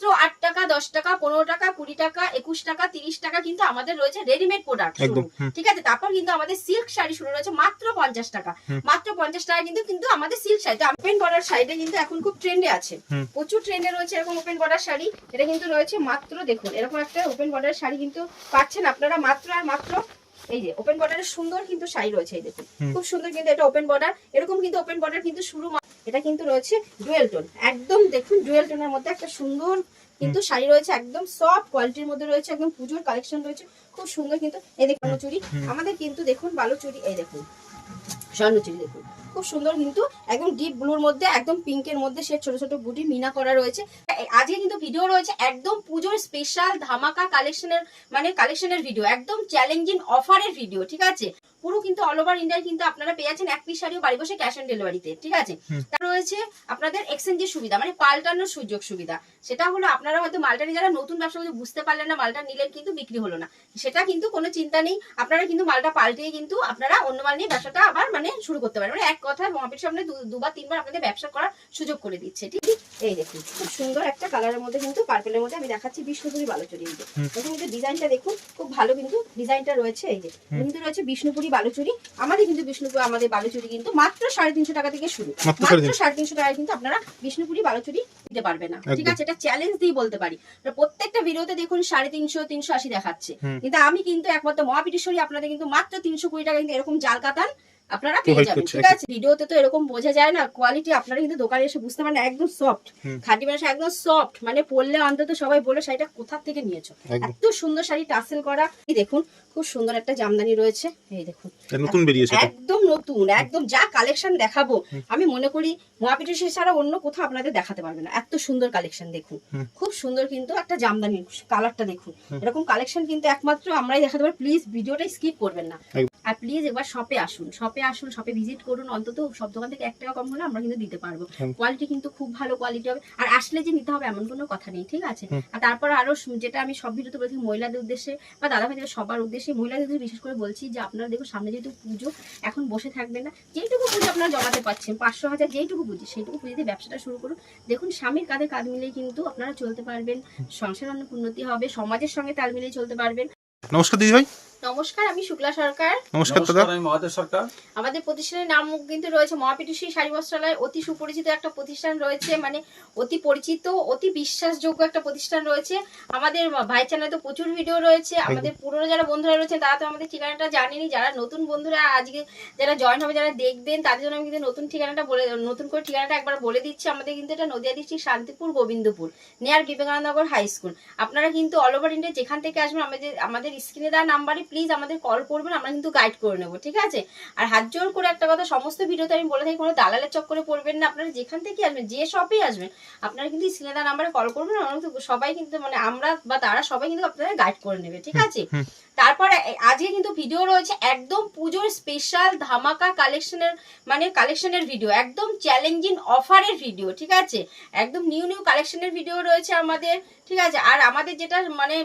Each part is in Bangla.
মাত্র আট টাকা দশ টাকা পনেরো টাকা কুড়ি টাকা একুশ টাকা তিরিশ টাকা কিন্তু আমাদের রয়েছে রেডিমেড প্রোডাক্ট ঠিক আছে? তারপর কিন্তু আমাদের সিল্ক শাড়ি শুরু রয়েছে মাত্র পঞ্চাশ টাকা। মাত্র পঞ্চাশ টাকা কিন্তু কিন্তু আমাদের সিল্ক শাড়ি ওপেন বর্ডার শাড়িটা কিন্তু এখন খুব ট্রেন্ডে আছে। প্রচুর ট্রেন্ডে রয়েছে এরকম ওপেন বর্ডার শাড়ি। এটা কিন্তু রয়েছে মাত্র দেখুন এরকম একটা ওপেন বর্ডার শাড়ি কিন্তু পাচ্ছেন আপনারা মাত্র আর মাত্র। এই যে ওপেন বর্ডারের সুন্দর কিন্তু শাড়ি রয়েছে এই দেখুন। খুব সুন্দর কিন্তু এটা ওপেন বর্ডার এরকম কিন্তু ওপেন বর্ডার কিন্তু শুরু এটা কিন্তু রয়েছে ডুয়েল টোন। একদম দেখুন ডুয়েল টোনের মধ্যে একটা সুন্দর কিন্তু শাড়ি রয়েছে একদম সফট কোয়ালিটির মধ্যে রয়েছে একদম পুজোর কালেকশন রয়েছে খুব সুন্দর কিন্তু। এই দেখুন চুড়ি আমাদের কিন্তু দেখুন বালু চুড়ি এই দেখুন স্বর্ণচুরি দেখুন। খুব সুন্দর কিন্তু একদম ডিপ ব্লুর মধ্যে একদম পিঙ্কের মধ্যে সে ছোট ছোট বুটি মিনা করা রয়েছে। আজকে কিন্তু ভিডিও রয়েছে একদম পুজোর স্পেশাল ধামাকা কালেকশনের মানে কালেকশনের ভিডিও একদম চ্যালেঞ্জিং অফারের ভিডিও ঠিক আছে? পুরো কিন্তু অল ওভার ইন্ডিয়ায় কিন্তু আপনারা পেয়ে যাচ্ছেন এক পিস শাড়িও বাড়ি বসে ক্যাশ অন ডেলিভারিতে ঠিক আছে। তার রয়েছে আপনাদের এক্সচেঞ্জের সুবিধা মানে পাল্টানোর সুযোগ সুবিধা সেটা হলো আপনারা হয়তো মালটা নিয়ে যারা নতুন ব্যবসা করতে বুঝতে পারলেন না মালটা নিলেন কিন্তু বিক্রি হলো না। সেটা কিন্তু কোনো চিন্তা নেই। আপনারা কিন্তু মালটা পাল্টিয়ে কিন্তু আপনারা অন্য মাল নিয়ে ব্যবসাটা আবার মানে শুরু করতে পারেন। মানে এক কথায় মহাপীর সামনে দুবার তিনবার আপনাদের ব্যবসা করার সুযোগ করে দিচ্ছে ঠিক? এই দেখুন খুব সুন্দর একটা কালারের মধ্যে কিন্তু পার্পেলের মধ্যে আমি দেখাচ্ছি বিষ্ণুপুরি বালুচুরি এই যে। হুম। কিন্তু ডিজাইনটা দেখুন খুব ভালো কিন্তু ডিজাইনটা রয়েছে এই যে। কিন্তু রয়েছে বিষ্ণুপুরি বালুচুরি। আমাদের কিন্তু বিষ্ণুপুর আমাদের বালুচুরি কিন্তু মাত্র সাড়ে তিনশো টাকা থেকে শুরু। মাত্র সাড়ে তিনশো। টাকায় কিন্তু আপনারা বিষ্ণুপুরি বালুচুরি দিতে পারবে না ঠিক আছে? এটা চ্যালেঞ্জ দিয়ে বলতে পারি। প্রত্যেকটা ভিডিওতে দেখুন সাড়ে তিনশো তিনশো আশি দেখাচ্ছে। কিন্তু আমি কিন্তু একমাত্র মহাপীঠেশ্বরী আপনাদের কিন্তু মাত্র তিনশো কুড়ি টাকা কিন্তু এরকম জাল কাতান আপনারা পেয়ে যাবেন ঠিক আছে? ভিডিওতে তো এরকম বোঝা যায় না কোয়ালিটি আপনারা কিন্তু দোকানে এসে বুঝতে পারেন একদম সফট খাঁটি একদম সফট মানে পরলে অন্তত সবাই বলে শাড়িটা কোথা থেকে নিয়েছো? এত সুন্দর শাড়ি টাসেল করা। এই দেখুন খুব সুন্দর একটা জামদানি রয়েছে। এই দেখুন। নতুন বেরিয়েছে একদম নতুন একদম যা কালেকশন দেখাবো আমি মনে করি মহাপীঠেশ্বরী ছাড়া অন্য কোথাও আপনাদের দেখাতে পারবে না। এত সুন্দর কালেকশন দেখুন। খুব সুন্দর কিন্তু একটা জামদানি কালারটা দেখুন। এরকম কালেকশন কিন্তু একমাত্র আমরাই দেখাতে পারি। প্লিজ ভিডিওটা স্কিপ করবেন না। আর প্লিজ একবার শপে আসুন। শপে আসুন শপে ভিজিট করুন অন্তত সব দোকান থেকে এক টাকা কম হলে আমরা কিন্তু দিতে পারব। কোয়ালিটি কিন্তু খুব ভালো কোয়ালিটি হবে। আর আসলে যে নিতে হবে এমন কোনো কথা নেই ঠিক আছে? আর তারপর আরও যেটা আমি সব ভিডিওতে বলছি মহিলাদের উদ্দেশ্যে বা দাদা ভাইদের সবার উদ্দেশ্যে মহিলাদের উদ্দেশ্যে বিশেষ করে বলছি যে আপনারা দেখুন সামনে যেহেতু পুজো এখন বসে থাকবেন না যেইটুকু পুজো আপনারা জমাতে পারছেন পাঁচশো হাজার যেইটুকু পুঁজি সেইটুকু পুঁজিতে ব্যবসাটা শুরু করুন। দেখুন স্বামীর কাঁধে কাঁধ মিলিয়ে কিন্তু আপনারা চলতে পারবেন সংসার অনেক উন্নতি হবে সমাজের সঙ্গে তাল মিলিয়ে চলতে পারবেন। নমস্কার দিদি ভাই নমস্কার আমি শুক্লা সরকার। নমস্কার দাদা। আমি মহাদেব সরকার। আমাদের প্রতিষ্ঠানের নাম কিন্তু রয়েছে মহাপীঠশ্রী শাড়ি বস্ত্রালয়। অতি সুপরিচিত একটা প্রতিষ্ঠান রয়েছে মানে অতি পরিচিত অতি বিশ্বাসযোগ্য একটা প্রতিষ্ঠান রয়েছে। আমাদের ভাই চ্যানেলে তো প্রচুর ভিডিও রয়েছে। আমাদের পুরনো যারা বন্ধুরা রয়েছে তারা তো আমাদের ঠিকানাটা জানেনি। যারা নতুন বন্ধুরা আজকে যারা জয়েন হবে যারা দেখবেন তাদের জন্য আমি কিন্তু নতুন ঠিকানাটা বলে নতুন করে ঠিকানাটা একবার বলে দিচ্ছি। আমাদের কিন্তু এটা Nadia district Shantipur Gobindapur near Vivekanandanagar high school আপনারা কিন্তু অল ওভার ইন্ডিয়া যেখান থেকে আসবেন আমাদের আমাদের স্ক্রিনে দেওয়া নাম্বারে প্লিজ আমাদের কল করবেন আমরা কিন্তু গাইড করে নেব ঠিক আছে? আর হাত জোর করে একটা কথা সমস্ত ভিডিওতে আমি বলে থাকি কোনো দালালের চক্করে পড়বেন না আপনারা যেখান থেকে আসবেন যে শপে আসবেন আপনারা কিন্তু স্ক্রিনে দেওয়া নাম্বারে কল করবেন আমরা কিন্তু সবাই কিন্তু মানে আমরা বা তারা সবাই কিন্তু আপনাদের গাইড করে নেবে ঠিক আছে। তারপরে আজকে কিন্তু ভিডিও রয়েছে একদম পুজোর স্পেশাল ধামাকা কালেকশনের মানে কালেকশনের ভিডিও একদম চ্যালেঞ্জিং অফারের ভিডিও ঠিক আছে? একদম নিউ নিউ কালেকশনের ভিডিও রয়েছে আমাদের ঠিক আছে আর আমাদের যেটা মানে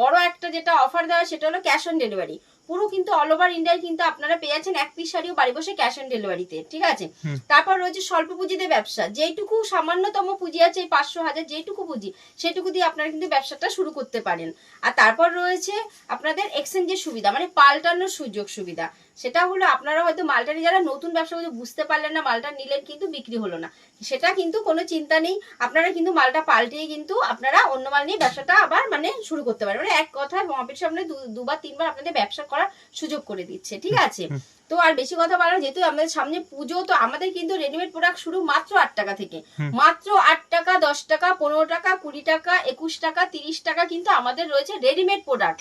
বড় একটা যেটা অফার দেওয়া সেটা হলো ক্যাশ অন ডেলিভারি পুরো কিন্তু অল ওভার ইন্ডিয়ায় কিন্তু আপনারা পেয়ে যাচ্ছেন এক পিস শাড়িও বাড়ি বসে ক্যাশ অন ডেলিভারিতে ঠিক আছে? তারপর রয়েছে স্বল্প পুঁজিতে ব্যবসা যেইটুকু সামান্যতম পুঁজি আছে এই পাঁচশো হাজার যেইটুকু পুঁজি সেটুকু দিয়ে আপনারা কিন্তু ব্যবসাটা শুরু করতে পারেন। আর তারপর রয়েছে আপনাদের এক্সচেঞ্জের সুবিধা মানে পাল্টানোর সুযোগ সুবিধা। সেটা হলো আপনারা হয়তো মালটা নিয়ে যারা নতুন ব্যবসা বুঝতে পারলেন না মালটা নিলেন কিন্তু বিক্রি হলো না। সেটা কিন্তু কোনো চিন্তা নেই। আপনারা কিন্তু মালটা পাল্টিয়ে কিন্তু আপনারা অন্য মাল নিয়ে ব্যবসাটা আবার মানে শুরু করতে পারেন। মানে এক কথায় মহাপীর সামনে দুবার তিনবার আপনাদের ব্যবসা করার সুযোগ করে দিচ্ছে ঠিক আছে? তো আর বেশি কথা বলা যেহেতু আমাদের সামনে পুজো তো আমাদের কিন্তু রেডিমেড প্রোডাক্ট শুরু মাত্র আট টাকা থেকে। মাত্র আট টাকা দশ টাকা পনেরো টাকা কুড়ি টাকা একুশ টাকা তিরিশ টাকা কিন্তু আমাদের রয়েছে রেডিমেড প্রোডাক্ট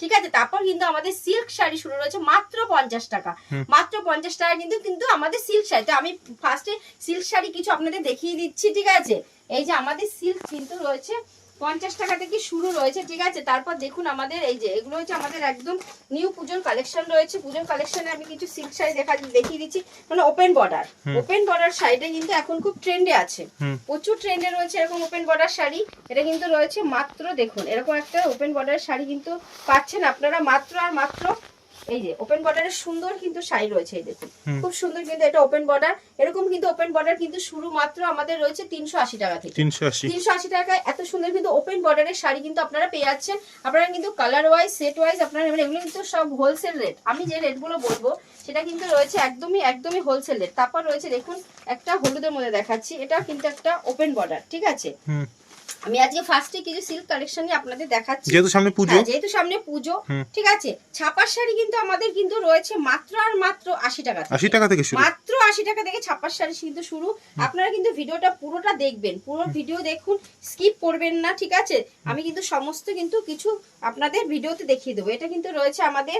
ঠিক আছে? তারপর কিন্তু আমাদের সিল্ক শাড়ি শুরু রয়েছে মাত্র পঞ্চাশ টাকা। মাত্র পঞ্চাশ টাকা কিন্তু কিন্তু আমাদের সিল্ক শাড়ি। তো আমি ফার্স্টে সিল্ক শাড়ি কিছু আপনাদের দেখিয়ে দিচ্ছি ঠিক আছে? এই যে আমাদের সিল্ক কিন্তু রয়েছে পঞ্চাশ টাকা থেকে শুরু রয়েছে ঠিক আছে? তারপর দেখুন আমাদের এই যে এগুলো হচ্ছে আমাদের একদম নিউ পুজোর কালেকশন রয়েছে। পুজোর কালেকশনে আমি কিছু সিল্ক শাড়ি দেখা দেখিয়ে দিচ্ছি। মানে ওপেন বর্ডার ওপেন বর্ডার শাড়িটা কিন্তু এখন খুব ট্রেন্ডে আছে। প্রচুর ট্রেন্ডে রয়েছে এরকম ওপেন বর্ডার শাড়ি। এটা কিন্তু রয়েছে মাত্র দেখুন এরকম একটা ওপেন বর্ডার শাড়ি কিন্তু পাচ্ছেন আপনারা মাত্র আর মাত্র এই যে ওপেন বর্ডারের সুন্দর কিন্তু শাড়ি রয়েছে এই দেখুন। খুব সুন্দর কিন্তু এটা ওপেন বর্ডার এরকম কিন্তু ওপেন বর্ডার কিন্তু শুরু মাত্র আমাদের রয়েছে তিনশো আশি টাকা থেকে। তিনশো আশি। টাকায় এত সুন্দর কিন্তু ওপেন বর্ডারের শাড়ি কিন্তু আপনারা পেয়ে যাচ্ছেন। আপনারা কিন্তু কালার ওয়াইজ সেট ওয়াইজ আপনারা নেবেন এগুলো কিন্তু সব হোলসেল রেট আমি যে রেটগুলো বলব সেটা কিন্তু রয়েছে একদমই একদমই হোলসেল রেট তারপর রয়েছে দেখুন একটা হলুদের মধ্যে দেখাচ্ছি। এটা কিন্তু একটা ওপেন বর্ডার ঠিক আছে? আমি আজকে ফার্স্টে কিছু সিল্ক কালেকশন আপনাদের দেখাচ্ছি। যেহেতু সামনে পুজো। হ্যাঁ, যেহেতু সামনে পুজো ঠিক আছে? ছাপার শাড়ি কিন্তু আমাদের কিন্তু রয়েছে মাত্র আর মাত্র আশি টাকা থেকে। আশি টাকা থেকে শুরু। মাত্র আশি টাকা থেকে ছাপার শাড়ি কিন্তু শুরু। আপনারা কিন্তু ভিডিওটা পুরোটা দেখবেন। পুরো ভিডিও দেখুন স্কিপ করবেন না ঠিক আছে? আমি কিন্তু সমস্ত কিন্তু কিছু আপনাদের ভিডিওতে দেখিয়ে দেবো। এটা কিন্তু রয়েছে আমাদের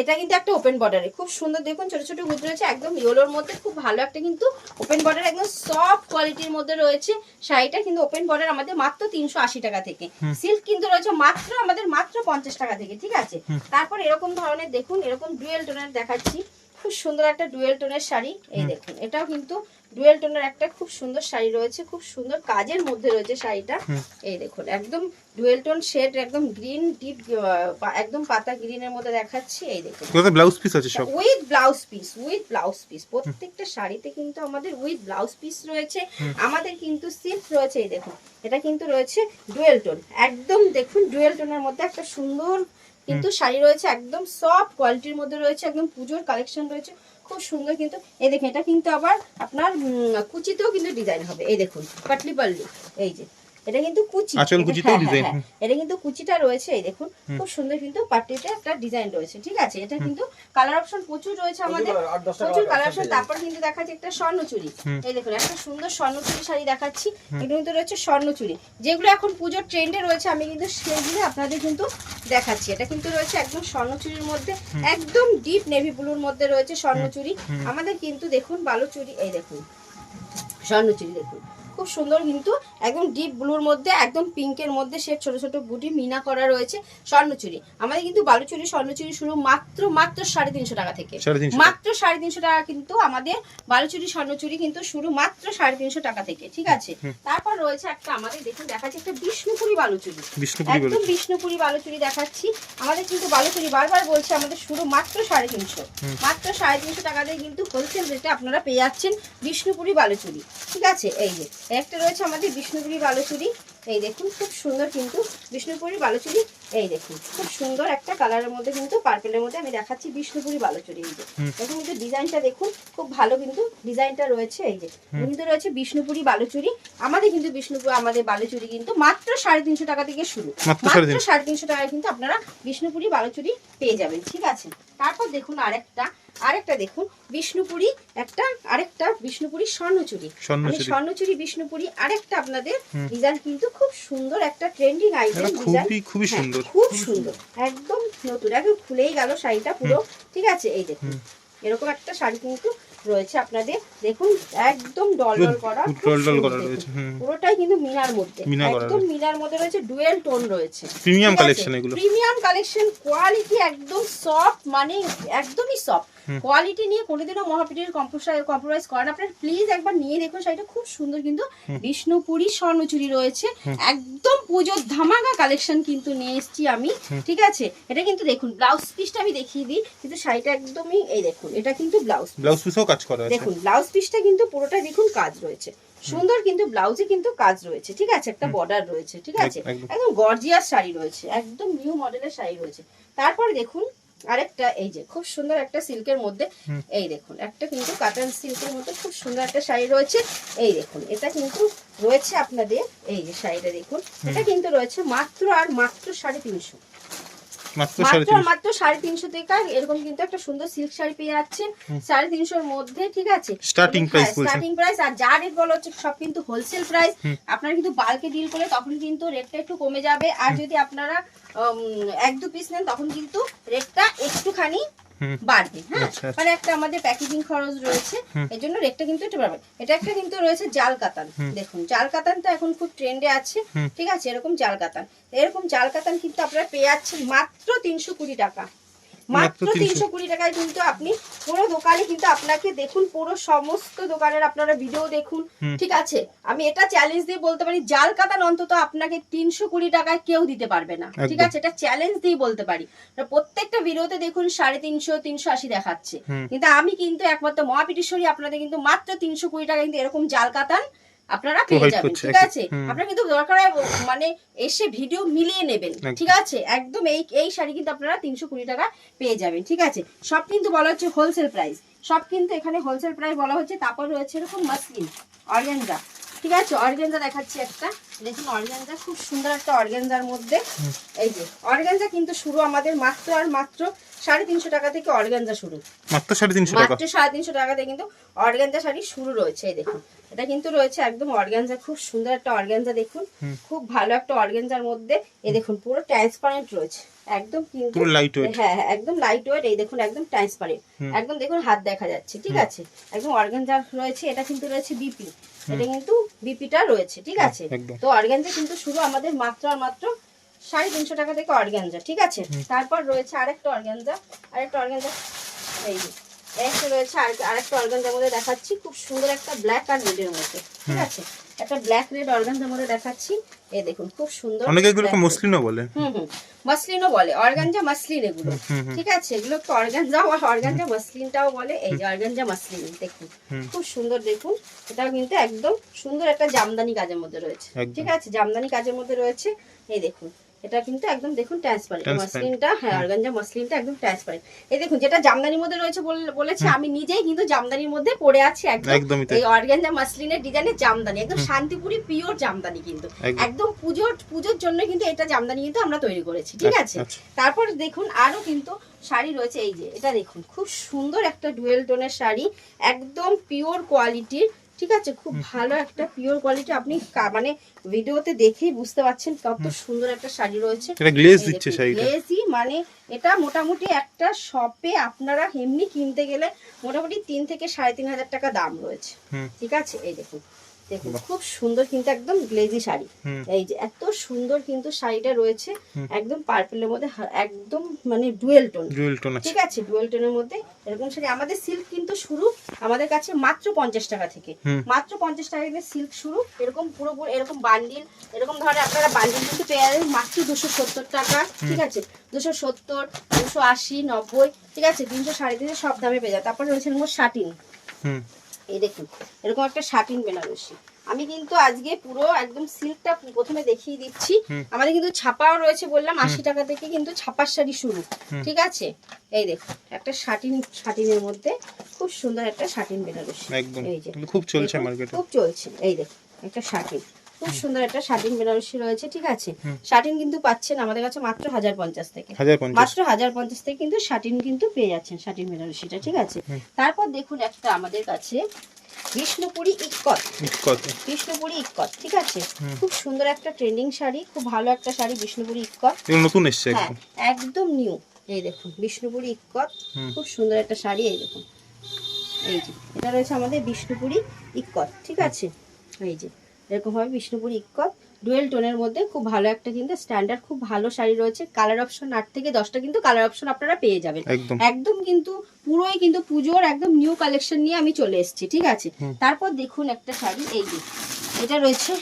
এটা কিন্তু একটা ওপেন বর্ডারে খুব সুন্দর দেখুন ছোট ছোট গুদ রয়েছে একদম ইয়েলোর মধ্যে খুব ভালো একটা কিন্তু ওপেন বর্ডার একদম সফট কোয়ালিটির মধ্যে রয়েছে শাড়িটা। কিন্তু ওপেন বর্ডার আমাদের মাত্র তিনশো আশি টাকা থেকে। সিল্ক কিন্তু রয়েছে মাত্র আমাদের মাত্র পঞ্চাশ টাকা থেকে ঠিক আছে? তারপর এরকম ধরনের দেখুন এরকম ডুয়েল টোনের দেখাচ্ছি। খুব সুন্দর একটা ডুয়েল টোনের শাড়ি এই দেখুন। এটাও কিন্তু ডুয়েল টোনের একটা খুব সুন্দর শাড়ি রয়েছে খুব সুন্দর কাজের মধ্যে রয়েছে শাড়িটা। এই দেখুন একদম ডুয়েল টোন শেড একদম গ্রিন ডিপ একদম পাতা গ্রিনের মধ্যে দেখাচ্ছি এই দেখুন। ব্লাউজ পিস আছে সব? With blouse piece with blouse piece প্রত্যেকটা শাড়িতে কিন্তু আমাদের উইথ ব্লাউজ পিস রয়েছে আমাদের কিন্তু সিল্ক রয়েছে এই দেখুন। এটা কিন্তু রয়েছে ডুয়েল টোন। একদম দেখুন ডুয়েল টোনের মধ্যে একটা সুন্দর কিন্তু শাড়ি রয়েছে একদম সফট কোয়ালিটির মধ্যে রয়েছে, একদম পুজোর কালেকশন রয়েছে, খুব সুন্দর কিন্তু। এই দেখুন, এটা কিন্তু আবার আপনার কুচিতেও কিন্তু ডিজাইন হবে। এই দেখুন পাটলি পাল্লু এই যে। এটা কিন্তু কুচি। আঁচল design, হ্যাঁ। এটা কিন্তু কুচিটা রয়েছে এই দেখুন খুব সুন্দর কিন্তু পাটলিতে একটা ডিজাইন রয়েছে ঠিক আছে? এটা কিন্তু কালার অপশন প্রচুর রয়েছে আমাদের। প্রচুর কালার অপশন তারপর কিন্তু দেখাচ্ছি একটা স্বর্ণ চুড়ি এই দেখুন একটা সুন্দর স্বর্ণ চুড়ি শাড়ি দেখাচ্ছি। এটা কিন্তু রয়েছে স্বর্ণ চুড়ি যেগুলো এখন পুজোর ট্রেন্ডে রয়েছে আমি কিন্তু সেগুলো আপনাদের কিন্তু দেখাচ্ছি। এটা কিন্তু রয়েছে একদম স্বর্ণচুরির মধ্যে একদম ডিপ নেভি ব্লুর মধ্যে রয়েছে স্বর্ণচুরি আমাদের কিন্তু দেখুন বালু চুড়ি এই দেখুন স্বর্ণচুরি দেখুন। খুব সুন্দর কিন্তু একদম ডিপ ব্লুর মধ্যে একদম পিঙ্কের মধ্যে সে ছোট ছোট বুটি মিনা করা রয়েছে স্বর্ণচুরি। আমাদের কিন্তু বালুচুরি স্বর্ণচুরি শুরু মাত্র মাত্র সাড়ে তিনশো টাকা থেকে। মাত্র সাড়ে তিনশো টাকা কিন্তু আমাদের বালুচুরি স্বর্ণচুরি কিন্তু শুরু মাত্র সাড়ে তিনশো টাকা থেকে ঠিক আছে? তারপর রয়েছে একটা আমাদের দেখুন দেখাচ্ছে একটা বিষ্ণুপুরি বালুচুরি। একদম বিষ্ণুপুরি বালুচুরি দেখাচ্ছি। আমাদের কিন্তু বালুচুরি বারবার বলছে আমাদের শুরু মাত্র সাড়ে তিনশো। মাত্র সাড়ে তিনশো টাকা দিয়ে কিন্তু হোলসেল রেটে আপনারা পেয়ে যাচ্ছেন বিষ্ণুপুরি বালুচুরি ঠিক আছে? এই যে একটা রয়েছে আমাদের বিষ্ণুপুরি বালুচুরি। এই দেখুন খুব সুন্দর কিন্তু বিষ্ণুপুরি বালুচুরি। এই দেখুন খুব সুন্দর একটা কালারের মধ্যে কিন্তু পার্পেলের মধ্যে আমি দেখাচ্ছি বিষ্ণুপুরি বালুচুরি এই যে। দেখুন কিন্তু ডিজাইনটা দেখুন খুব ভালো কিন্তু ডিজাইনটা রয়েছে এই যে। কিন্তু রয়েছে বিষ্ণুপুরি বালুচুরি। আমাদের কিন্তু বিষ্ণুপুর আমাদের বালুচুরি কিন্তু মাত্র সাড়ে তিনশো টাকা থেকে শুরু। মাত্র সাড়ে তিনশো। তিনশো টাকায় কিন্তু আপনারা বিষ্ণুপুরি বালুচুরি পেয়ে যাবেন ঠিক আছে? তারপর দেখুন আরেকটা আরেকটা দেখুন বিষ্ণুপুরি একটা আরেকটা বিষ্ণুপুরি স্বর্ণচুরি। স্বর্ণচুরি। স্বর্ণচুরি বিষ্ণুপুরি আরেকটা আপনাদের ডিজাইন কিন্তু খুব সুন্দর একটা ট্রেন্ডিং আইটেম খুবই খুবই সুন্দর। খুব সুন্দর। একদম নতুন একদম খুলেই গেল শাড়িটা পুরো। ঠিক আছে এই দেখুন। এরকম একটা শাড়ি কিন্তু রয়েছে আপনাদের। দেখুন একদম ডল ডল করা ডল ডল করা রয়েছে। পুরোটাই কিন্তু মিনার মধ্যে। একদম মিনার মধ্যে রয়েছে ডুয়েল টোন রয়েছে। প্রিমিয়াম কালেকশন এগুলো। প্রিমিয়াম কালেকশন কোয়ালিটি একদম সফট মানে একদমই সফট কোয়ালিটি নিয়ে কোনোদিনও মহাপীঠের কম্প্রোমাইজ করেন আপনার প্লিজ একবার নিয়ে দেখুন শাড়িটা খুব সুন্দর কিন্তু বিষ্ণুপুরি স্বর্ণচুরি রয়েছে। একদম পুজোর ধামাকা কালেকশন কিন্তু নিয়ে এসেছি আমি ঠিক আছে? এটা কিন্তু দেখুন ব্লাউজ পিসটা আমি দেখিয়ে দিই কিন্তু শাড়িটা একদমই এই দেখুন এটা কিন্তু ব্লাউজ ব্লাউজ পিসও কাজ করা আছে দেখুন ব্লাউজ পিসটা কিন্তু পুরোটা দেখুন কাজ রয়েছে। সুন্দর কিন্তু ব্লাউজে কিন্তু কাজ রয়েছে ঠিক আছে? একটা বর্ডার রয়েছে ঠিক আছে? একদম। একদম গর্জিয়াস শাড়ি রয়েছে একদম নিউ মডেলের শাড়ি রয়েছে। তারপরে দেখুন আরেকটা এই যে খুব সুন্দর একটা সিল্কের মধ্যে এই দেখুন একটা কিন্তু কাটান সিল্কের মধ্যে খুব সুন্দর একটা শাড়ি রয়েছে এই দেখুন এটা কিন্তু রয়েছে আপনাদের এই যে শাড়িটা দেখুন এটা কিন্তু রয়েছে মাত্র আর মাত্র সাড়ে তিনশো। মাত্র মাত্র সাড়ে তিনশো। থেকে এরকম কিন্তু একটা সুন্দর সিল্ক শাড়ি পেয়ে যাচ্ছেন। সাড়ে তিনশোর মধ্যে ঠিক আছে? স্টার্টিং প্রাইস আর যা রেট বলা হচ্ছে সব কিন্তু হোলসেল প্রাইস আপনারা কিন্তু বাল্কে ডিল করলে তখন কিন্তু রেটটা একটু কমে যাবে। আর যদি আপনারা এক দু পিস নেন তখন কিন্তু রেটটা একটুখানি। বাড়বে হ্যাঁ? আচ্ছা, আচ্ছা। মানে একটা আমাদের প্যাকেজিং খরচ রয়েছে এর জন্য রেটটা কিন্তু একটু বাড়বে। এটা একটা কিন্তু রয়েছে জাল কাতান দেখুন জাল কাতানটা এখন খুব ট্রেন্ডে আছে ঠিক আছে? এরকম জাল কাতান। এরকম জাল কাতান কিন্তু আপনারা পেয়ে যাচ্ছেন মাত্র তিনশো কুড়ি টাকা। মাত্র মাত্র 300 তিনশো কুড়ি টাকায় কিন্তু আপনি পুরো দোকানে কিন্তু আপনাকে দেখুন পুরো সমস্ত দোকানের আপনারা ভিডিও দেখুন ঠিক আছে? আমি এটা চ্যালেঞ্জ দিয়ে বলতে পারি জাল কাতান অন্তত আপনাকে তিনশো কুড়ি টাকায় কেউ দিতে পারবে না ঠিক আছে? এটা চ্যালেঞ্জ দিয়ে বলতে পারি। প্রত্যেকটা ভিডিওতে দেখুন সাড়ে তিনশো তিনশো আশি দেখাচ্ছে। কিন্তু আমি কিন্তু একমাত্র মহাপিটেশ্বরী আপনাদের কিন্তু মাত্র তিনশো কুড়ি টাকা কিন্তু এরকম জাল কাতান আপনারা পেয়ে যাবেন ঠিক আছে? আপনারা কিন্তু দরকার হয় মানে এসে ভিডিও মিলিয়ে নেবেন ঠিক আছে? একদম এই এই শাড়ি কিন্তু আপনারা তিনশো কুড়ি টাকা পেয়ে যাবেন ঠিক আছে? সব কিন্তু বলা হচ্ছে হোলসেল প্রাইস সব কিন্তু এখানে হোলসেল প্রাইস বলা হচ্ছে তারপর রয়েছে এরকম মাসলিন অর্গানজা ঠিক আছে? অর্গানজা দেখাচ্ছি একটা। দেখুন অর্গানজা খুব সুন্দর একটা অর্গানজার মধ্যে। এই যে অর্গানজা কিন্তু শুরু আমাদের মাত্র আর মাত্র সাড়ে তিনশো টাকা থেকে অর্গানজা শুরু। মাত্র সাড়ে তিনশো মাত্র সাড়ে তিনশো টাকাতে কিন্তু অর্গানজা শাড়ি শুরু রয়েছে এই দেখুন। এটা কিন্তু রয়েছে একদম অর্গানজা খুব সুন্দর একটা অর্গানজা দেখুন। খুব ভালো একটা অর্গানজার মধ্যে এই দেখুন পুরো ট্রান্সপারেন্ট রয়েছে। একদম কিন্তু লাইট ওয়েট হ্যাঁ হ্যাঁ একদম লাইট ওয়েট এই দেখুন একদম ট্রান্সপারেন্ট একদম দেখুন হাত দেখা যাচ্ছে ঠিক আছে? একদম অর্গানজা রয়েছে এটা কিন্তু রয়েছে বিপি এটা কিন্তু বিপিটা রয়েছে ঠিক আছে? তো অর্গানজা কিন্তু শুধু আমাদের মাত্র আর মাত্র সাড়ে তিনশো টাকা থেকে অর্গানজা ঠিক আছে? তারপর রয়েছে আরেকটা অর্গানজা আরেকটা অর্গানজা এই যে একটা রয়েছে আর- আরেকটা অর্গানজার মধ্যে দেখাচ্ছি খুব সুন্দর একটা ব্ল্যাক আর রেডের মধ্যে ঠিক আছে? একটা ব্ল্যাক রেড অর্গানজার মধ্যে দেখাচ্ছি। এ দেখুন খুব সুন্দর অনেকে এগুলোকে মসলিনও বলে। হুম হুম মসলিনও বলে অর্গানজা মসলিন এগুলো। ঠিক আছে এগুলো তো অর্গানজা আর অর্গানজা মসলিনটাও বলে এই যে অর্গানজা মসলিন দেখুন। খুব সুন্দর দেখুন এটাও কিন্তু একদম সুন্দর একটা জামদানি কাজের মধ্যে রয়েছে। ঠিক আছে জামদানি কাজের মধ্যে রয়েছে এই দেখুন। এটা কিন্তু একদম দেখুন ট্রান্সপারেন্ট। মাসলিনটা হ্যাঁ অর্গানজা মাসলিনটা একদম ট্রান্সপারেন্ট এই দেখুন যেটা জামদানির মধ্যে রয়েছে বলেছে আমি নিজেই কিন্তু জামদানির মধ্যে পড়ে আছি একদম। এই অর্গানজা মাসলিনের ডিজাইনের জামদানি একদম শান্তিপুরি পিওর জামদানি কিন্তু। একদম। একদম পুজোর পুজোর জন্য কিন্তু এটা জামদানি কিন্তু আমরা তৈরি করেছি ঠিক আচ্ছা, আছে? আচ্ছা। তারপর দেখুন আরও কিন্তু শাড়ি রয়েছে এই যে এটা দেখুন খুব সুন্দর একটা ডুয়েল টোনের শাড়ি একদম পিওর কোয়ালিটির ঠিক আছে খুব ভালো একটা পিওর কোয়ালিটি আপনি মানে ভিডিওতে দেখেই বুঝতে পারছেন কত সুন্দর একটা শাড়ি রয়েছে। এটা গ্লেজ দিচ্ছে শাড়িটা। গ্লেজি মানে এটা মোটামুটি একটা শপে আপনারা এমনি কিনতে গেলে মোটামুটি তিন থেকে সাড়ে তিন হাজার টাকা দাম রয়েছে। ঠিক আছে এই দেখুন। দেখুন খুব সুন্দর কিন্তু একদম গ্লেজি শাড়ি। এই যে এত সুন্দর কিন্তু শাড়িটা রয়েছে একদম পার্পেলের মধ্যে একদম মানে ডুয়েল টোন ঠিক আছে। ডুয়েল টোনের মধ্যে এরকম শাড়ি। আমাদের সিল্ক কিন্তু শুরু আমাদের কাছে মাত্র পঞ্চাশ টাকা থেকে। মাত্র পঞ্চাশ টাকা থেকে সিল্ক শুরু। এরকম পুরো পুরো এরকম বান্ডিল এরকম ধরনের আপনারা বান্ডিল কিন্তু পেয়ে যাবেন মাত্র দুশো সত্তর টাকা। ঠিক আছে দুশো সত্তর দুশো আশি নব্বই ঠিক আছে তিনশো সাড়ে তিনশো সব দামে পেয়ে যায় তারপর রয়েছে এরকম শাটিন হুম। এই দেখুন এরকম একটা শাটিন বেনারসি। আমি কিন্তু আজকে পুরো একদম সিল্কটা প্রথমে দেখিয়ে দিচ্ছি। আমাদের কিন্তু ছাপাও রয়েছে বললাম আশি টাকা থেকে কিন্তু ছাপার শাড়ি শুরু ঠিক আছে? এই দেখুন একটা শাটিন শাটিনের মধ্যে খুব সুন্দর একটা শাটিন বেনারসি। এই যে খুব চলছে মার্কেটে খুব চলছে। এই দেখুন একটা শাটিন খুব সুন্দর একটা শাটিন বেনারসি রয়েছে ঠিক আছে। শাটিন কিন্তু পাচ্ছেন আমাদের কাছে মাত্র হাজার পঞ্চাশ থেকে। মাত্র হাজার পঞ্চাশ থেকে কিন্তু শাটিন কিন্তু পেয়ে যাচ্ছেন শাটিন বেনারসিটা ঠিক আছে? তারপর দেখুন একটা আমাদের কাছে বিষ্ণুপুরি ইক্কত। কত বিষ্ণুপুরি ইক্কত ঠিক আছে? খুব সুন্দর একটা ট্রেন্ডিং শাড়ি খুব ভালো একটা শাড়ি বিষ্ণুপুরি ইক্কত। নতুন এসছে হ্যাঁ একদম। একদম নিউ। এই দেখুন বিষ্ণুপুরি ইক্কত। খুব সুন্দর একটা শাড়ি এই দেখুন। এই যে এটা রয়েছে আমাদের বিষ্ণুপুরি ইক্কত ঠিক আছে? এই যে এরকম বিষ্ণুপুর বিষ্ণুপুরি ডুয়েল টোনের মধ্যে খুব ভালো একটা কিন্তু স্ট্যান্ডার্ড খুব ভালো শাড়ি রয়েছে। কালার অপশন আট থেকে দশটা কিন্তু কালার অপশন আপনারা পেয়ে যাবেন। একদম। একদম কিন্তু পুরোই কিন্তু পুজোর একদম নিউ কালেকশন নিয়ে আমি চলে এসেছি ঠিক আছে? তারপর দেখুন একটা শাড়ি এই যে এটা রয়েছে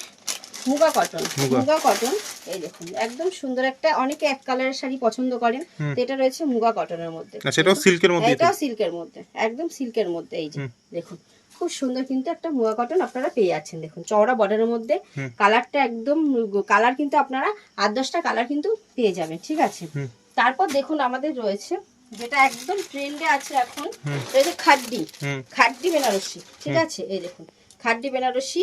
মুগা কটন। মুগা। কটন এই দেখুন একদম সুন্দর একটা অনেকে এক কালারের শাড়ি পছন্দ করেন। তো এটা রয়েছে মুগা কটনের মধ্যে। সেটাও সিল্কের মধ্যে এটাও সিল্কের মধ্যে একদম সিল্কের মধ্যে এই যে দেখুন খুব সুন্দর কিন্তু একটা মুগা কটন আপনারা পেয়ে যাচ্ছেন দেখুন চওড়া বর্ডারের মধ্যে কালারটা একদম কালার কিন্তু আপনারা আট দশটা কালার কিন্তু পেয়ে যাবেন ঠিক আছে? তারপর দেখুন আমাদের রয়েছে যেটা একদম ট্রেন্ডে আছে এখন রয়েছে খাড্ডি খাড্ডি বেনারসি ঠিক আছে? এই দেখুন খাড্ডি বেনারসি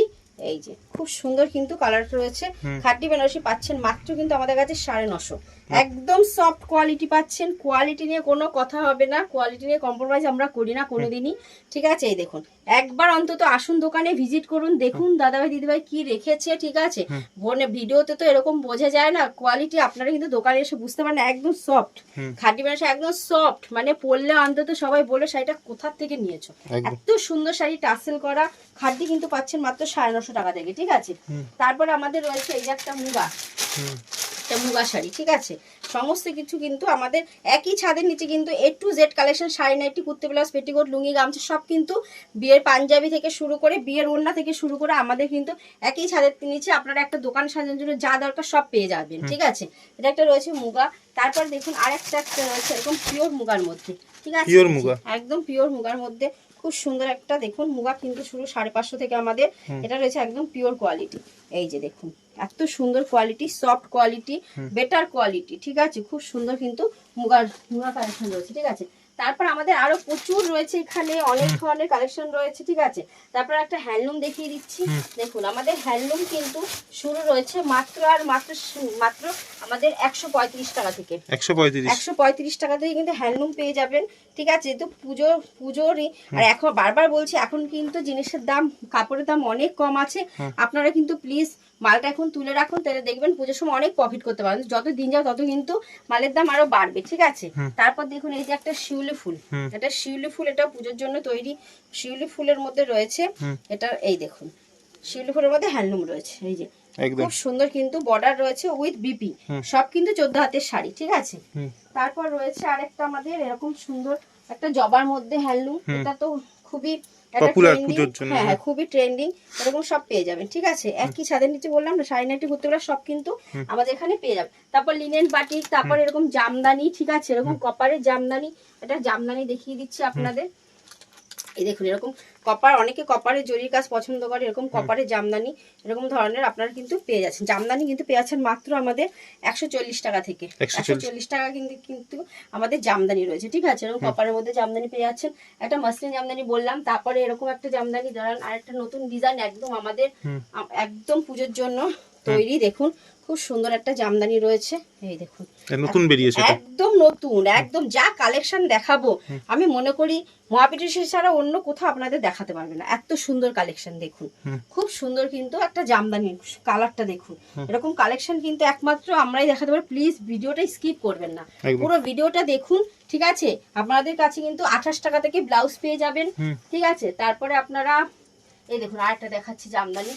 এই যে খুব সুন্দর কিন্তু কালার রয়েছে। খাটি বেনারসি পাচ্ছেন মাত্র কিন্তু আমাদের কাছে সাড়ে নশো। একদম সফট কোয়ালিটি পাচ্ছেন। কোয়ালিটি নিয়ে কোনো কথা হবে না। কোয়ালিটি নিয়ে কম্প্রোমাইজ আমরা করি না কোনোদিনই। ঠিক আছে? এই দেখুন একবার অন্তত আসুন দোকানে ভিজিট করুন দেখুন দাদাভাই দিদিভাই কি রেখেছে ঠিক আছে? হুম। বনে ভিডিওতে তো এরকম বোঝা যায় না কোয়ালিটি আপনারা কিন্তু দোকানে এসে বুঝতে পারেন একদম সফট। খাড্ডি বেনারসি একদম সফট মানে পরলে অন্তত সবাই বলে শাড়িটা কোথার থেকে নিয়েছো? এত সুন্দর শাড়ি টাসেল করা খাদ্য কিন্তু পাচ্ছেন মাত্র সাড়ে নশো টাকা থেকে ঠিক আছে। তারপর আমাদের রয়েছে এই যে একটা মুগা। এটা মুগা শাড়ি ঠিক আছে? সমস্ত কিছু কিন্তু আমাদের একই ছাদের নিচে কিন্তু A to Z collection sari nightie kurti blouse petticoat lungi গামছা সব কিন্তু বিয়ের পাঞ্জাবি থেকে শুরু করে বিয়ের ওড়না থেকে শুরু করে আমাদের কিন্তু একই ছাদের নিচে আপনারা একটা দোকান সাজানোর জন্য যা দরকার সব পেয়ে যাবেন ঠিক আছে? এটা একটা রয়েছে মুগা তারপর দেখুন আরেকটা একটা রয়েছে এরকম পিওর মুগার মধ্যে ঠিক আছে? Pure মুগা। একদম পিওর মুগার মধ্যে খুব সুন্দর একটা দেখুন মুগা কিন্তু শুরু সাড়ে পাঁচশো থেকে আমাদের এটা রয়েছে একদম পিওর কোয়ালিটি এই যে দেখুন। এত সুন্দর quality soft quality better quality ঠিক আছে? খুব সুন্দর কিন্তু মুগার মুগা কালেকশন রয়েছে ঠিক আছে? তারপর আমাদের আরও প্রচুর রয়েছে এখানে অনেক ধরনের কালেকশন রয়েছে ঠিক আছে? তারপর একটা হ্যান্ডলুম দেখিয়ে দিচ্ছি। দেখুন আমাদের হ্যান্ডলুম কিন্তু শুরু রয়েছে মাত্র আর মাত্র মাত্র আমাদের একশো পঁয়ত্রিশ টাকা থেকে। একশো পঁয়ত্রিশ। টাকা থেকে কিন্তু হ্যান্ডলুম পেয়ে যাবেন ঠিক আছে? তো পুজো পুজোরই আর এখন বারবার বলছি এখন কিন্তু জিনিসের দাম কাপড়ের দাম অনেক কম আছে। আপনারা কিন্তু প্লিজ মালটা এখন তুলে রাখুন তাহলে দেখবেন পুজোর সময় অনেক প্রফিট করতে পারেন যত দিন যাও তত কিন্তু মালের দাম আরও বাড়বে ঠিক আছে? তারপর দেখুন এই যে একটা শিউলি ফুল। এটা শিউলি ফুল এটা পুজোর জন্য তৈরি। শিউলি ফুলের মধ্যে রয়েছে এটা এই দেখুন। শিউলি ফুলের মধ্যে হ্যান্ডলুম রয়েছে এই যে। খুব সুন্দর কিন্তু বর্ডার রয়েছে উইথ বিপি সব কিন্তু চোদ্দ হাতের শাড়ি ঠিক আছে? তারপর রয়েছে আরেকটা আমাদের এরকম সুন্দর একটা জবার মধ্যে হ্যান্ডলুম। এটা তো খুবই একটা Popular পুজোর জন্য, হ্যাঁ হ্যাঁ। খুবই ট্রেন্ডিং এরকম সব পেয়ে যাবেন ঠিক আছে? একই ছাদের নিচে বললাম না শাড়ি নাইটি ঘুরতে গেলে সব কিন্তু আমাদের এখানে পেয়ে যাবেন। তারপর লিনেন বাটিক তারপর এরকম জামদানি ঠিক আছে? এরকম কপারের জামদানি এটা জামদানি দেখিয়ে দিচ্ছি আপনাদের। এই দেখুন এরকম কপার অনেকে কপারের জরির কাজ পছন্দ করে এরকম কপারের জামদানি এরকম ধরনের আপনারা কিন্তু পেয়ে যাচ্ছেন। জামদানি কিন্তু পেয়ে যাচ্ছেন মাত্র আমাদের একশো চল্লিশ টাকা থেকে। একশো চল্লিশ। টাকা কিন্তু কিন্তু আমাদের জামদানি রয়েছে ঠিক আছে? এরকম কপারের মধ্যে জামদানি পেয়ে যাচ্ছেন। একটা মাসলিন জামদানি বললাম তারপরে এরকম একটা জামদানি ধরেন আর একটা নতুন ডিজাইন একদম আমাদের একদম পুজোর জন্য তৈরি দেখুন খুব সুন্দর একটা জামদানি রয়েছে। এই দেখুন। নতুন বেরিয়েছে একদম নতুন একদম যা কালেকশন দেখাবো আমি মনে করি মহাপীঠেশ্বর ছাড়া অন্য কোথাও আপনাদের দেখাতে পারবে না। এত সুন্দর কালেকশন দেখুন। খুব সুন্দর কিন্তু একটা জামদানি কালারটা দেখুন। এরকম কালেকশন কিন্তু একমাত্র আমরাই দেখাতে পারি। প্লিজ ভিডিওটা স্কিপ করবেন না। পুরো ভিডিওটা দেখুন ঠিক আছে? আপনাদের কাছে কিন্তু আঠাশ টাকা থেকে ব্লাউজ পেয়ে যাবেন ঠিক আছে? তারপরে আপনারা এই দেখুন আরেকটা দেখাচ্ছি জামদানি।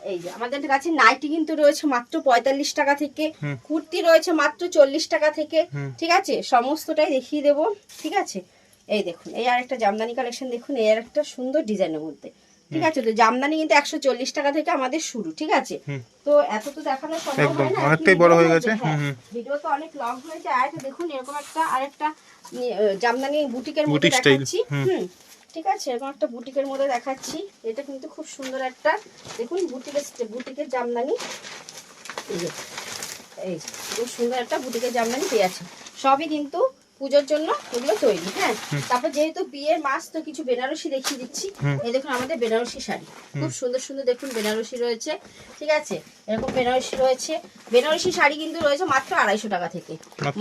এই যে আমাদের কাছে নাইটি কিন্তু রয়েছে মাত্র পঁয়তাল্লিশ টাকা থেকে। কুর্তি রয়েছে মাত্র চল্লিশ টাকা থেকে। ঠিক আছে? সমস্তটাই দেখিয়ে দেবো ঠিক আছে? এই দেখুন এই আরেকটা জামদানি কালেকশন দেখুন এই আর একটা সুন্দর ডিজাইনের মধ্যে। ঠিক আছে তো জামদানি কিন্তু একশো চল্লিশ টাকা থেকে আমাদের শুরু ঠিক আছে? তো এত তো দেখানো সম্ভব হয় না অনেকটাই বড় হয়ে গেছে। হুম। ভিডিও তো অনেক লং হয়েছে আর একটা দেখুন এরকম একটা আরেকটা জামদানি বুটিকের মধ্যে দেখাচ্ছি হুম। ঠিক আছে এরকম একটা বুটিকের মধ্যে দেখাচ্ছি এটা কিন্তু খুব সুন্দর একটা দেখুন বুটিকের বুটিকের জামদানি। এই খুব সুন্দর একটা বুটিকের জামদানি পেয়ে আছে। সবই কিন্তু পুজোর জন্য এগুলো তৈরি হ্যাঁ? তারপর যেহেতু বিয়ের মাস তো কিছু বেনারসি দেখিয়ে দিচ্ছি। এই দেখুন আমাদের বেনারসি শাড়ি। খুব সুন্দর সুন্দর দেখুন বেনারসি রয়েছে ঠিক আছে? এরকম বেনারসি রয়েছে। বেনারসি শাড়ি কিন্তু রয়েছে মাত্র আড়াইশো টাকা থেকে।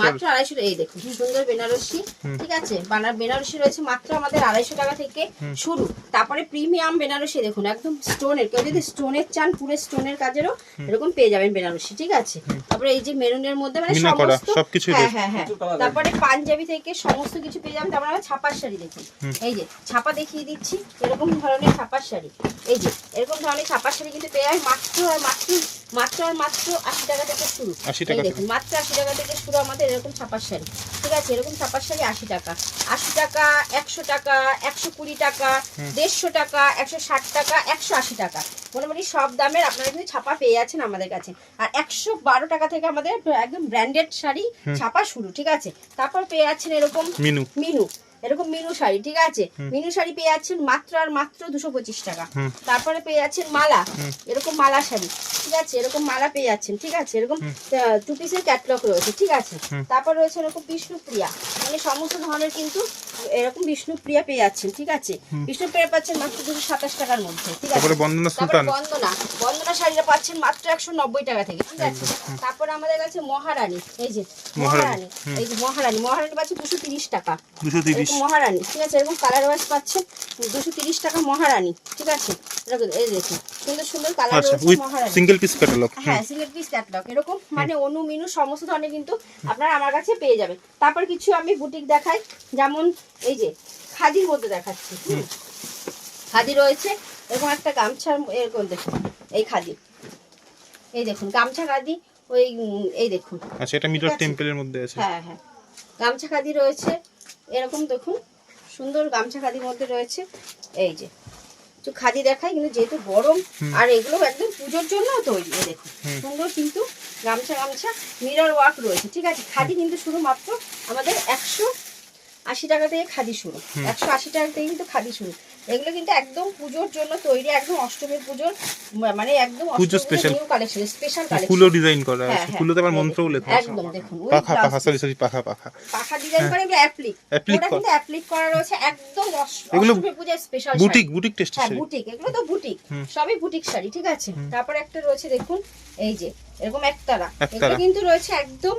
মাত্র আড়াইশো এই দেখুন সুন্দর বেনারসি ঠিক আছে? বানার বেনারসি রয়েছে মাত্র আমাদের আড়াইশো টাকা থেকে শুরু। তারপরে প্রিমিয়াম বেনারসি দেখুন একদম স্টোনের কেউ যদি স্টোনের চান পুরো স্টোনের কাজেরও এরকম পেয়ে যাবেন বেনারসি ঠিক আছে? তারপরে এই যে মেরুনের মধ্যে মানে সমস্ত সবকিছুই হ্যাঁ হ্যাঁ হ্যাঁ। তারপরে পাঞ্জাবি থেকে সমস্ত কিছু পেয়ে যাবেন তারপর আমরা ছাপার শাড়ি দেখুন এই যে ছাপা দেখিয়ে দিচ্ছি এরকম ধরনের ছাপার শাড়ি। এই যে এরকম ধরনের ছাপার শাড়ি কিন্তু পেয়ে যাবে মাত্র আর মাত্র মাত্র আর মাত্র আশি টাকা থেকে শুরু। 80 টাকা দেখুন মাত্র আশি টাকা থেকে শুরু আমাদের এরকম ছাপার শাড়ি। ঠিক আছে এরকম ছাপার শাড়ি আশি টাকা। আশি টাকা একশো টাকা একশো কুড়ি টাকা দেড়শো টাকা একশো ষাট টাকা একশো আশি টাকা। মোটামুটি সব দামের আপনারা কিন্তু ছাপা পেয়ে যাচ্ছেন আমাদের কাছে। আর একশো বারো টাকা থেকে আমাদের একদম ব্র্যান্ডেড শাড়ি ছাপা শুরু ঠিক আছে? তারপর পেয়ে যাচ্ছেন এরকম মিনু। মিনু। এরকম মিনু শাড়ি ঠিক আছে? মিনু শাড়ি পেয়ে যাচ্ছেন মাত্র আর মাত্র দুশো পঁচিশ টাকা। তারপরে পেয়ে যাচ্ছেন মালা। এরকম মালা শাড়ি ঠিক আছে? এরকম মালা পেয়ে যাচ্ছেন ঠিক আছে? এরকম টু পিসের ক্যাটলগ রয়েছে ঠিক আছে? তারপর রয়েছে এরকম বিষ্ণুপ্রিয়া মানে সমস্ত ধরনের কিন্তু এরকম বিষ্ণুপ্রিয়া পেয়ে যাচ্ছেন ঠিক আছে? বিষ্ণুপ্রিয়া পাচ্ছেন মাত্র দুশো সাতাশ টাকার মধ্যে ঠিক আছে? তারপরে বন্দনা বন্দনা। বন্দনা শাড়িটা পাচ্ছেন মাত্র একশো নব্বই টাকা থেকে ঠিক আছে? তারপর আমাদের কাছে মহারানী এই যে মহারানী এই যে মহারানী মহারানী পাচ্ছে দুশো তিরিশ টাকা। দুশো তিরিশ মহারানী ঠিক আছে? এরকম কালার ওয়াইজ পাচ্ছেন দুশো তিরিশ টাকা মহারানী ঠিক আছে? এই দেখুন সুন্দর সুন্দর কালার আচ্ছা রয়েছে with Maharani. Single piece catalogue হ্যাঁ সিঙ্গেল পিস ক্যাটলগ এরকম মানে অনু মিনু সমস্ত ধরনের কিন্তু আপনারা আমার কাছে পেয়ে যাবেন। তারপর কিছু আমি বুটিক দেখাই যেমন এই যে খাদির মধ্যে দেখাচ্ছি খাদি রয়েছে এরকম একটা গামছার এরকম দেখুন এই খাদি। এই দেখুন গামছা খাদি ওই এই দেখুন। আচ্ছা এটা মিরর টেম্পলের মধ্যে আছে। হ্যাঁ হ্যাঁ। গামছা খাদি রয়েছে এরকম দেখুন সুন্দর গামছা খাদির মধ্যে রয়েছে। এই যে একটু খাদি দেখায় কিন্তু যেহেতু গরম আর এগুলো একদম পুজোর জন্য তৈরি দেখুন। সুন্দর কিন্তু গামছা গামছা মিরর ওয়ার্ক রয়েছে ঠিক আছে? খাদি কিন্তু শুরু মাত্র আমাদের একশো আশি টাকা থেকে খাদি শুরু। একশো আশি টাকা থেকে কিন্তু খাদি শুরু। এগুলো কিন্তু একদম পুজোর জন্য তৈরি একদম অষ্টমীর পুজোর মানে একদম পুজো। নিউ কালেকশন স্পেশাল কালেকশন ফুলও ডিজাইন করা হ্যাঁ, আছে। হ্যাঁ, ফুলোতে আবার মন্ত্রও লেখা আছে। একদম দেখুন পাখা পাখা সরি সরি পাখা পাখা। পাখা ডিজাইন করে এগুলো অ্যাপ্লিক ওটা করা। কিন্তু অ্যাপ্লিক করা রয়েছে একদম অষ্টমী পূজার স্পেশাল বুটিক বুটিক টেস্ট হ্যাঁ বুটিক এগুলো তো বুটিক। সবই বুটিক শাড়ি ঠিক আছে? তারপর একটা রয়েছে দেখুন এই যে এরকম একতারা একতারা। এগুলো কিন্তু রয়েছে একদম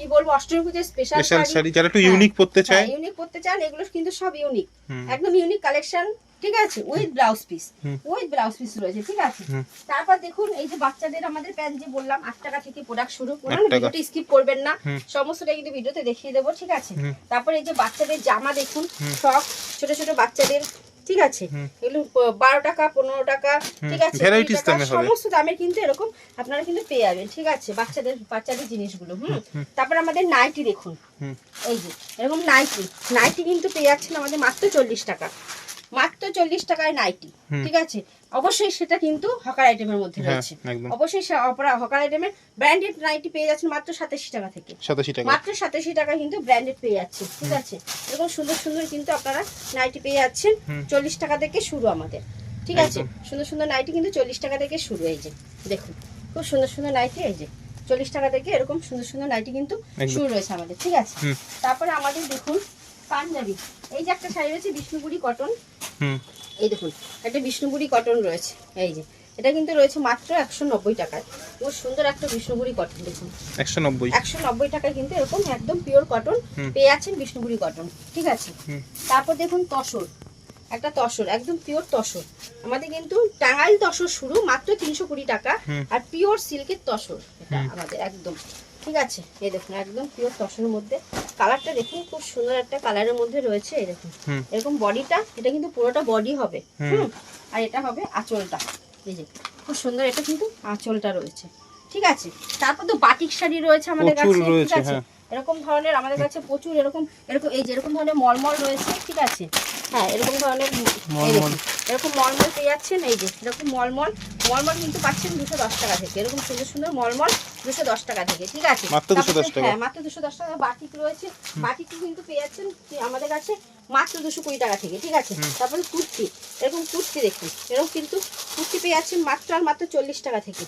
কি বলব অষ্টমী পূজার স্পেশাল শাড়ি। যারা একটু ইউনিক পড়তে চায়। ইউনিক করতে চান এগুলো কিন্তু সব ইউনিক একদম ইউনিক কালেকশন ঠিক আছে? With blouse piece with blouse piece রয়েছে ঠিক আছে? তারপর দেখুন এই যে বাচ্চাদের আমাদের প্যান্ট যে বললাম আট টাকা থেকে প্রোডাক্ট শুরু টাকা। ভিডিওটা স্কিপ করবেন না। সমস্তটা কিন্তু ভিডিওতে দেখিয়ে দেবো ঠিক আছে? তারপর এই যে বাচ্চাদের জামা দেখুন ফ্রক ছোট ছোট বাচ্চাদের ঠিক আছে? এগুলো বারো টাকা পনেরো টাকা ঠিক আছে? সমস্ত দামে কিন্তু এরকম আপনারা কিন্তু পেয়ে যাবেন ঠিক আছে? বাচ্চাদের বাচ্চাদের জিনিসগুলো হুম? তারপর আমাদের নাইটি দেখুন। এই যে এরকম নাইটি নাইটি কিন্তু পেয়ে যাচ্ছেন আমাদের মাত্র চল্লিশ টাকা। মাত্র চল্লিশ টাকায় নাইটি ঠিক আছে? অবশ্যই সেটা কিন্তু হকার আইটেমের মধ্যে হ্যাঁ রয়েছে। অবশ্যই হকার আইটেমের ব্র্যান্ডেড নাইটি পেয়ে যাচ্ছেন মাত্র সাতাশি টাকা থেকে। মাত্র সাতাশি টাকা কিন্তু ব্র্যান্ডেড পেয়ে যাচ্ছে ঠিক আছে? এরকম সুন্দর সুন্দর কিন্তু আপনারা নাইটি পেয়ে যাচ্ছেন। চল্লিশ টাকা থেকে শুরু আমাদের ঠিক আছে? সুন্দর সুন্দর নাইটি কিন্তু চল্লিশ টাকা থেকে শুরু এই যে দেখুন। খুব সুন্দর সুন্দর নাইটি এই যে চল্লিশ টাকা থেকে এরকম সুন্দর সুন্দর নাইটি কিন্তু শুরু রয়েছে আমাদের ঠিক আছে? তারপরে আমাদের দেখুন পাঞ্জাবি। এই যে একটা শাড়ি রয়েছে বিষ্ণুপুরি কটন এই দেখুন একটা বিষ্ণুপুরি কটন রয়েছে এই যে। এটা কিন্তু রয়েছে মাত্র একশো নব্বই টাকায়। খুব সুন্দর একটা বিষ্ণুপুরি কটন দেখুন। একশো নব্বই। একশো নব্বই টাকায় কিন্তু এরকম একদম পিওর কটন পেয়ে যাচ্ছেন বিষ্ণুপুরি কটন ঠিক আছে? তারপর দেখুন তসর একটা তসর একদম পিওর তসর। আমাদের কিন্তু টাঙ্গাইল তসর শুরু মাত্র তিনশো কুড়ি টাকা আর পিওর সিল্কের তসর এটা আমাদের একদম ঠিক আছে? এই দেখুন একদম পিওর তসরের মধ্যে কালারটা দেখুন খুব সুন্দর একটা কালারের মধ্যে রয়েছে এরকম। এরকম বডিটা এটা কিন্তু পুরোটা বডি হবে। হুম। আর এটা হবে আঁচলটা। এই যে খুব সুন্দর এটা কিন্তু আঁচলটা রয়েছে। ঠিক আছে? তারপর তো বাটিক শাড়ি রয়েছে আমাদের কাছে ঠিক আছে? হ্যাঁ। এরকম ধরনের আমাদের কাছে প্রচুর এরকম এরকম এই যেরকম ধরনের মলমল রয়েছে ঠিক আছে? হ্যাঁ এরকম ধরনের এই মলমল। দেখুন, এরকম মলমল পেয়ে যাচ্ছেন এই যে এরকম মলমল। মলমল কিন্তু পাচ্ছেন দুশো দশ টাকা থেকে। এরকম সুন্দর সুন্দর মলমল দুশো দশ টাকা থেকে ঠিক আছে? মাত্র 210 তারপরে- টাকা। হ্যাঁ মাত্র দুশো দশ টাকা বাটিক রয়েছে। বাটিক কিন্তু পেয়ে যাচ্ছেন আমাদের কাছে মাত্র দুশো কুড়ি টাকা থেকে ঠিক আছে? তারপরে কুর্তি এরকম কুর্তি দেখুন এরকম কিন্তু কুর্তি পেয়ে যাচ্ছেন মাত্র আর মাত্র চল্লিশ টাকা থেকে।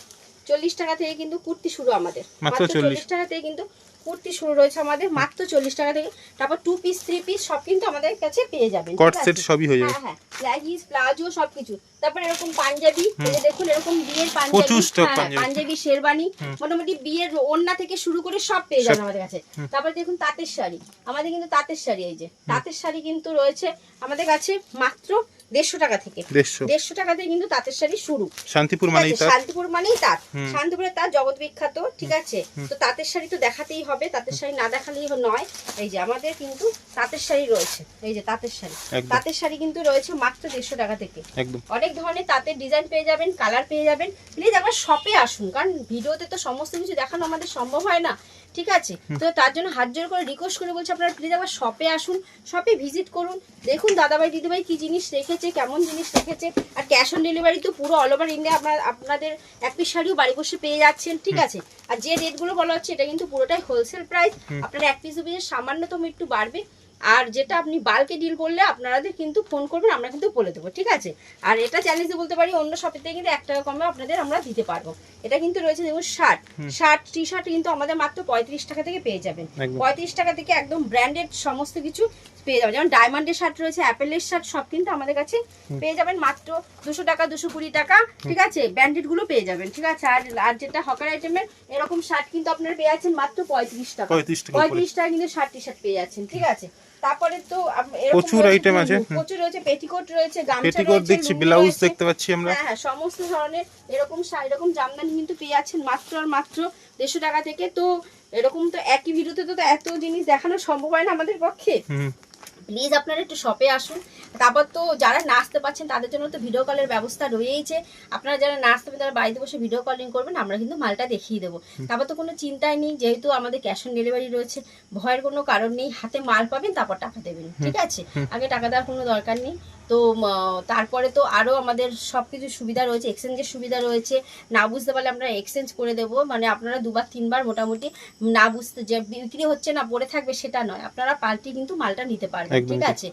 চল্লিশ টাকা থেকে কিন্তু কুর্তি শুরু আমাদের। মাত্র মাত্র 40 চল্লিশ টাকা থেকে কিন্তু কুর্তি শুরু রয়েছে আমাদের মাত্র চল্লিশ টাকা থেকে। তারপর টু পিস থ্রি পিস সব কিন্তু আমাদের কাছে পেয়ে যাবেন কট সেট সবই হয়ে যাবে। হ্যাঁ হ্যাঁ লেগিস প্লাজো সবকিছু। তারপরে এরকম পাঞ্জাবি দেখুন এরকম বিয়ের পাঞ্জাবি হ্যাঁ, পাঞ্জাবি। শেরবানি মোটামুটি বিয়ের ওড়না থেকে শুরু করে সব পেয়ে যাবেন আমাদের কাছে। তারপর দেখুন তাঁতের শাড়ি আমাদের কিন্তু তাঁতের শাড়ি এই যে। তাঁতের শাড়ি কিন্তু রয়েছে আমাদের কাছে মাত্র দেড়শো টাকা থেকে। দেড়শো। টাকা থেকে কিন্তু তাঁতের শাড়ি শুরু। শান্তিপুর মানেই শান্তিপুর মানেই তাঁত। শান্তিপুরের তাঁত জগৎ বিখ্যাত ঠিক আছে? তো তাঁতের শাড়ি তো দেখাতেই হবে তাঁতের শাড়ি না দেখালেই নয়। এই যে আমাদের কিন্তু তাঁতের শাড়ি রয়েছে। এই যে তাঁতের শাড়ি। তাঁতের শাড়ি কিন্তু রয়েছে মাত্র দেড়শো টাকা থেকে। অনেক ধরনের তাঁতের ডিজাইন পেয়ে যাবেন কালার পেয়ে যাবেন। প্লিজ একবার শপে আসুন কারণ ভিডিওতে তো সমস্ত কিছু দেখানো আমাদের সম্ভব হয় না। ঠিক আছে? তো তার জন্য হাত জোর করে রিকোয়েস্ট করে বলছি আপনারা প্লিজ আবার শপে আসুন শপে ভিজিট করুন। দেখুন দাদাভাই দিদিভাই কি জিনিস রেখেছে কেমন জিনিস রেখেছে। আর ক্যাশ অন ডেলিভারি তো পুরো অল ওভার ইন্ডিয়া আপনার আপনাদের এক পিস শাড়িও বাড়ি বসে পেয়ে যাচ্ছেন ঠিক আছে? আর যে রেটগুলো বলা হচ্ছে এটা কিন্তু পুরোটাই হোলসেল প্রাইস আপনার এক পিস পিস সামান্যতম একটু বাড়বে। আর যেটা আপনি বাল্কে ডিল করলে আপনাদের কিন্তু ফোন করবেন আমরা কিন্তু বলে দেবো ঠিক আছে? আর এটা চ্যালেঞ্জে বলতে পারি অন্য শপের থেকে কিন্তু এক টাকা কমে আপনাদের আমরা দিতে পারব। এটা কিন্তু রয়েছে দেখুন শার্ট শার্ট টি শার্ট কিন্তু আমাদের মাত্র পঁয়ত্রিশ টাকা থেকে পেয়ে যাবেন। পঁয়ত্রিশ টাকা থেকে একদম ব্র্যান্ডেড সমস্ত কিছু পেয়ে যাবেন। যেমন ডায়মন্ডের শার্ট রয়েছে অ্যাপেলের শার্ট সব কিন্তু আমাদের কাছে পেয়ে যাবেন মাত্র দুশো টাকা দুশো কুড়ি টাকা ঠিক আছে? ব্র্যান্ডেডগুলো পেয়ে যাবেন ঠিক আছে? আর আর যেটা হকার আইটেমের এরকম শার্ট কিন্তু আপনারা পেয়ে যাচ্ছেন মাত্র পঁয়ত্রিশ টাকা। 35 টাকা করে। পঁয়ত্রিশ টাকা কিন্তু শার্ট টি শার্ট পেয়ে যাচ্ছেন ঠিক আছে? তারপরে তো প্রচুর রয়েছে আছে, হুম, হুম। প্রচুর রয়েছে পেটিকোট রয়েছে গামছা পেটিকোট দেখছি ব্লাউজ দেখতে পাচ্ছি আমরা। হ্যাঁ হ্যাঁ সমস্ত ধরনের এরকম এরকম জামদানি কিন্তু পেয়ে যাচ্ছেন মাত্র আর মাত্র দেড়শো টাকা থেকে। তো এরকম তো একই ভিডিওতে তো এত জিনিস দেখানো সম্ভব হয় না আমাদের পক্ষে। প্লিজ আপনারা একটু শপে আসুন। তারপর তো যারা নাচতে আসতে পারছেন তাদের জন্য তো ভিডিও কলের ব্যবস্থা রয়েইছে। আপনারা যারা না আসতে পারেন তারা বাড়িতে বসে ভিডিও কলিং করবেন আমরা কিন্তু মালটা দেখিয়ে দেবো। তারপর তো কোনো চিন্তাই নেই যেহেতু আমাদের ক্যাশ অন ডেলিভারি রয়েছে ভয়ের কোনো কারণ নেই হাতে মাল পাবেন তারপর টাকা দেবেন ঠিক আছে? আগে টাকা দেওয়ার কোনো দরকার নেই। তো তারপরে তো আরও আমাদের সব কিছু সুবিধা রয়েছে এক্সচেঞ্জের সুবিধা রয়েছে। না বুঝতে পারলে আমরা এক্সচেঞ্জ করে দেবো। মানে আপনারা দুবার তিনবার মোটামুটি না বুঝতে যে বিক্রি হচ্ছে না পড়ে থাকবে সেটা নয়। আপনারা পাল্টে কিন্তু মালটা নিতে পারবেন ঠিক। আছে?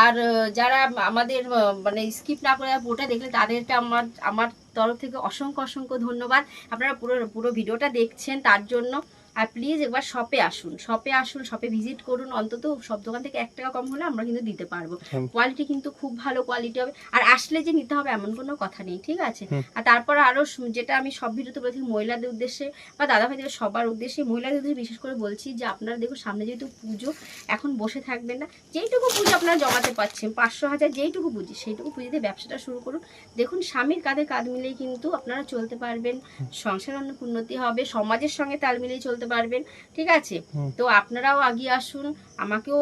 আর যারা আমাদের মানে স্কিপ না করে ওটা দেখলে তাদেরকে আমার আমার তরফ থেকে অসংখ্য অসংখ্য ধন্যবাদ। আপনারা পুরো পুরো ভিডিওটা দেখছেন তার জন্য আর প্লিজ একবার শপে আসুন। শপে আসুন শপে ভিজিট করুন। অন্তত সব দোকান থেকে এক টাকা কম হলে আমরা কিন্তু দিতে পারব। কোয়ালিটি কিন্তু খুব ভালো কোয়ালিটি হবে। আর আসলে যে নিতে হবে এমন কোনো কথা নেই ঠিক আছে? আর তারপর আরও সু- যেটা আমি সব ভিডিওতে বলেছি মহিলাদের উদ্দেশ্যে বা দাদা ভাইদের সবার উদ্দেশ্যে মহিলাদের উদ্দেশ্যে বিশেষ করে বলছি যে আপনারা দেখুন সামনে যেহেতু পুজো এখন বসে থাকবেন না। যেইটুকু পুজো আপনারা জমাতে পারছেন পাঁচশো হাজার যেইটুকু পুঁজি সেইটুকু পুঁজিতে ব্যবসাটা শুরু করুন। দেখুন স্বামীর কাঁধে কাঁধ মিলিয়ে কিন্তু আপনারা চলতে পারবেন। সংসার অনেক উন্নতি হবে সমাজের সঙ্গে তাল মিলিয়ে চলতে পারবেন ঠিক আছে? তো আপনারাও আগিয়ে আসুন আমাকেও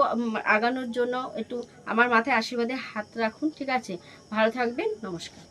আগানোর জন্য একটু আমার মাথায় আশীর্বাদে হাত রাখুন ঠিক আছে? ভালো থাকবেন নমস্কার।